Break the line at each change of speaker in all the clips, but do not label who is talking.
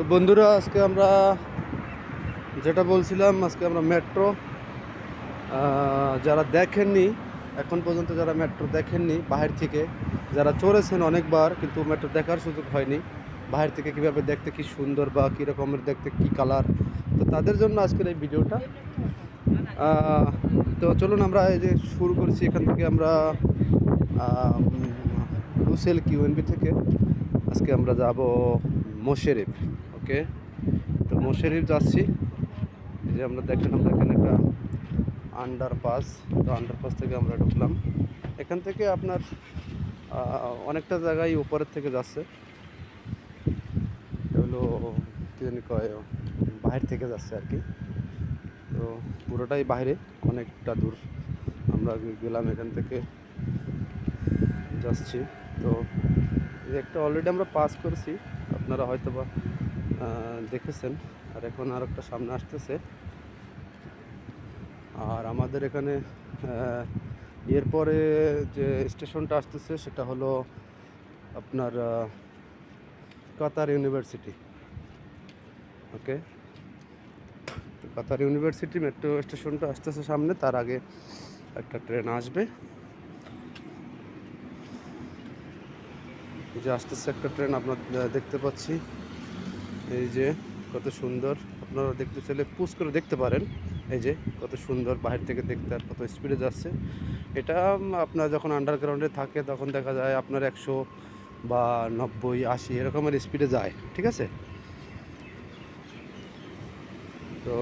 তো বন্ধুরা, আজকে আমরা যেটা বলছিলাম, আজকে আমরা মেট্রো যারা দেখেননি, এখন পর্যন্ত যারা মেট্রো দেখেননি, বাহির থেকে যারা চড়েছেন অনেকবার, কিন্তু মেট্রো দেখার সুযোগ হয়নি, বাহির থেকে কীভাবে দেখতে কি সুন্দর বা কী রকমের দেখতে কি কালার তো তাদের জন্য আজকের এই ভিডিওটা। তো চলুন আমরা এই যে শুরু করছি, এখান থেকে আমরা লুসেল কিউএনবি থেকে আজকে আমরা যাব মোশেরিফ। ওকে তো মোশেরিফ যাচ্ছি। এই যে আমরা দেখেন, আমরা এখানে একটা আন্ডারপাস তো আন্ডারপাস থেকে আমরা ঢুকলাম। এখান থেকে আপনার অনেকটা জায়গায় উপরের থেকে যাচ্ছে। হলো, কী জানি কয়, বাহির থেকে যাচ্ছে আর কি। তো পুরোটাই বাইরে অনেকটা দূর। আমরা গেলাম এখান থেকে, যাচ্ছি। তো একটা অলরেডি আমরা পাস করছি। আপনারা হয়তো বা দেখেছেন। আর এখন আর একটা সামনে আসতেছে। আর আমাদের এখানে এরপরে যে স্টেশনটা আসতেছে, সেটা হলো আপনার Qatar university. Okay? Qatar university metro স্টেশনটা আসতেছে সামনে, তার আগে একটা ট্রেন আসবে। যে আসতেছে একটা ট্রেন, আপনার দেখতে পাচ্ছি। এই যে কত সুন্দর, আপনারা দেখতে চাইলে পুশ করে দেখতে পারেন। এই যে কত সুন্দর, বাহির থেকে দেখতে আর কত স্পিডে যাচ্ছে। এটা আপনার যখন আন্ডারগ্রাউন্ডে থাকে, তখন দেখা যায় আপনার একশো বা নব্বই, আশি এরকমের স্পিডে যায়, ঠিক আছে? তো,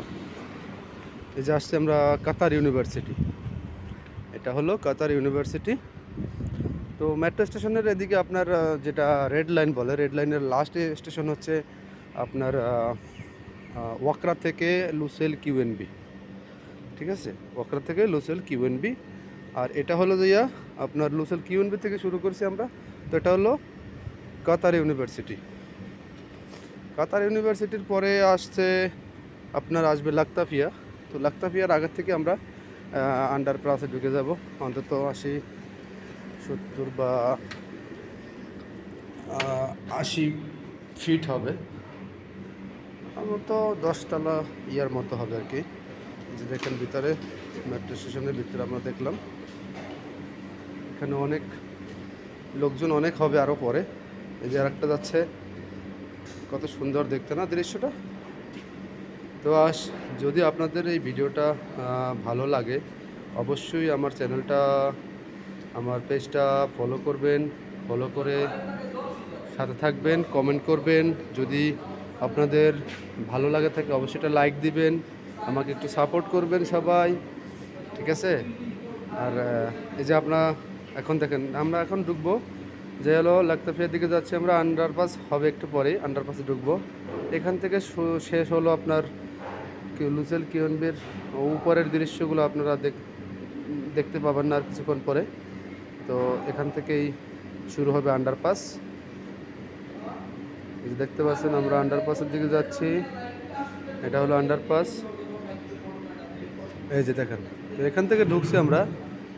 এই যে আসছে আমরা কাতার ইউনিভার্সিটি এটা হলো কাতার ইউনিভার্সিটি তো মেট্রো স্টেশনের এদিকে আপনার যেটা রেড লাইন বলে রেড লাইনের লাস্ট স্টেশন হচ্ছে আপনার ওয়াকরা থেকে লুসেল কিউএনবি। ঠিক আছে? ওয়াকরা থেকে লুসেল কিউএনবি। আর এটা হলো যে আপনার লুসেল কিউএনবি থেকে শুরু করছি আমরা। তো এটা হলো কাতার ইউনিভার্সিটি। কাতার ইউনিভার্সিটির পরে আসছে আপনার, আসবে লাক্তাফিয়া। তো লাক্তাফিয়ার আগের থেকে আমরা আন্ডার পাসে ঢুকে যাব। অন্তত আশি, সত্তর বা আশি ফিট হবে। আমার তো দশতলা ইয়ার মতো হবে আর কি। যে দেখেন ভিতরে, মেট্রো স্টেশনের ভিতরে আমরা দেখলাম। এখানে অনেক লোকজন অনেক হবে আরও পরে। এই যে আরেকটা যাচ্ছে, কত সুন্দর দেখতে না দৃশ্যটা? তো আস, যদি আপনাদের এই ভিডিওটা ভালো লাগে, অবশ্যই আমার চ্যানেলটা, আমার পেজটা ফলো করবেন। ফলো করে সাথে থাকবেন কমেন্ট করবেন। যদি আপনাদের ভালো লাগে থাকে অবশ্যই একটা লাইক দিবেন, আমাকে একটু সাপোর্ট করবেন সবাই, ঠিক আছে? আর এই যে আপনার এখন দেখেন, আমরা এখন ঢুকবো, যে হলো লাক্তাফিয়ার দিকে যাচ্ছি আমরা আন্ডারপাস হবে একটু পরেই আন্ডারপাসে ঢুকবো। এখান থেকে শেষ হলো আপনার লুসেল কিউনবির উপরের দৃশ্যগুলো আপনারা দেখ- দেখতে পাবেন না আর কিছুক্ষণ পরে। তো এখান থেকেই শুরু হবে আন্ডারপাস দেখতে পাচ্ছেন, আমরা আন্ডারপাসের দিকে যাচ্ছি। এটা হলো আন্ডারপাস এই যে দেখেন, তো এখান থেকে ঢুকছি আমরা।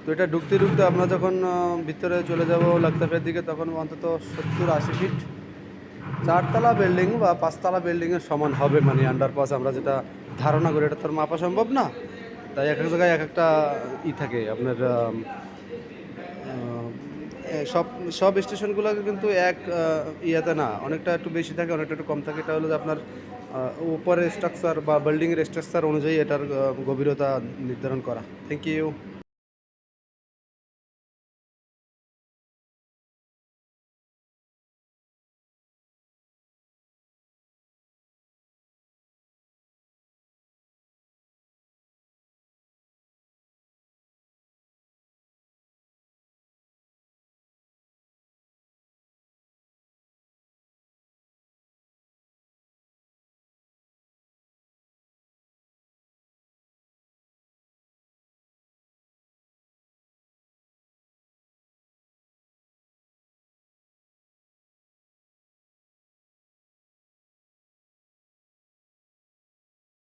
তো এটা ঢুকতে ঢুকতে আমরা যখন ভিতরে চলে যাব লাক্তাফের দিকে, তখন অন্তত সত্তর আশি ফিট চারতলা বিল্ডিং বা পাঁচতলা বিল্ডিংয়ের সমান হবে। মানে আন্ডারপাস আমরা যেটা ধারণা করি, এটা তো মাপা সম্ভব না। তাই এক এক জায়গায় এক একটা ই থাকে, আপনার সব সব স্টেশনগুলো কিন্তু এক ইয়েতে না, অনেকটা একটু বেশি থাকে, অনেকটা একটু কম থাকে। এটা হলো যে আপনার উপরের স্ট্রাকচার বা বিল্ডিংয়ের স্ট্রাকচার অনুযায়ী এটার গভীরতা নির্ধারণ করা। Thank you